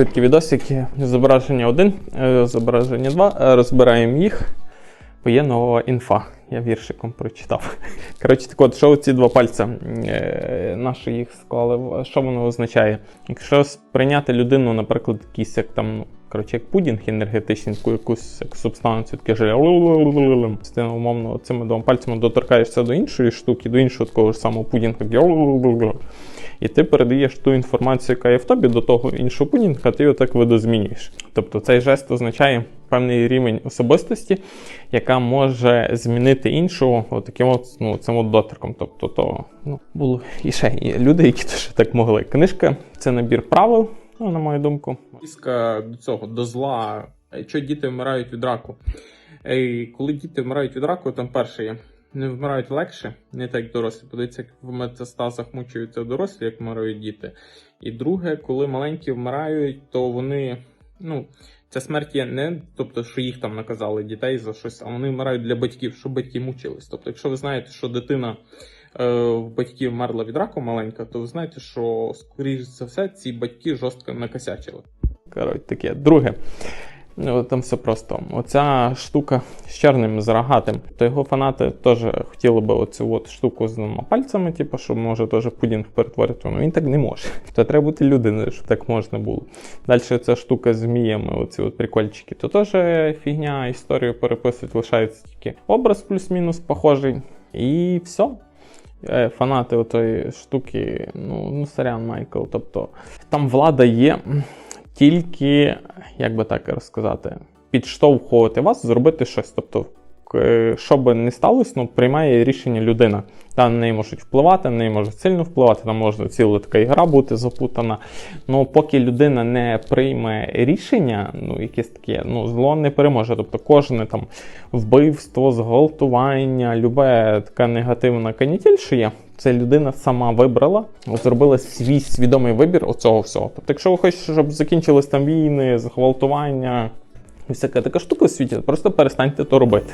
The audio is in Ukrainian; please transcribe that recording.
швидкі відосики. Зображення 1, зображення 2. Розбираємо їх. Бо є нова інфа. Я віршиком прочитав. Коротше, так от, що ці два пальця, е, наші їх склали, що воно означає? Якщо сприйняти людину, наприклад, якийсь як там, ну, коротше, як пудінг енергетичний, таку якусь як субстанцію, таке ж ти умовно цими двома пальцями доторкаєшся до іншої штуки, до іншого такого ж самого пудінга, і ти передаєш ту інформацію, яка є в тобі, до того іншого пудінга, ти його так видозмінюєш. Тобто цей жест означає певний рівень особистості, яка може змінити іншого отаким от, ну, цим от доторком. Тобто, то ну, було і ще є люди, які теж так могли. Книжка це набір правил, ну, на мою думку. Піска до цього, до зла. Що діти вмирають від раку? Коли діти вмирають від раку, там перше є. Не вмирають легше, не так як дорослі. Подивіться, як в метастазах мучаються дорослі, як вмирають діти. І друге, коли маленькі вмирають, то вони, ну, ця смерть є не тобто, що їх там наказали дітей за щось, а вони вмирають для батьків, щоб батьки мучились. Тобто, якщо ви знаєте, що дитина е, в батьків вмерла від раку маленька, то ви знаєте, що скоріш за все ці батьки жорстко накосячили. Коротше, таке. Друге. Ну, там все просто. Оця штука з чорним з рогатим, то його фанати теж хотіли би оцю от штуку з двома пальцями, типу, щоб може теж пудінг перетворити, але він так не може. То треба бути людиною, щоб так можна було. Далі ця штука з зміями, оці от прикольчики, то теж фігня, історію переписують, лишається тільки образ плюс-мінус похожий. І все. Е, Фанати отої штуки, ну, ну сорян, Майкл. Тобто там влада є тільки, як би так розказати, підштовхувати вас зробити щось. Тобто, що би не сталося, ну, приймає рішення людина. Та на неї можуть впливати, на неї можуть сильно впливати, там може ціла така ігра бути запутана. Ну, поки людина не прийме рішення, ну, якесь таке, ну, зло не переможе. Тобто кожне там вбивство, зґвалтування, любе така негативна канітель, що є, це людина сама вибрала, зробила свій свідомий вибір оцього всього. Тобто, якщо ви хочете, щоб закінчились там війни, зґвалтування, всяка така штука в світі, просто перестаньте то робити.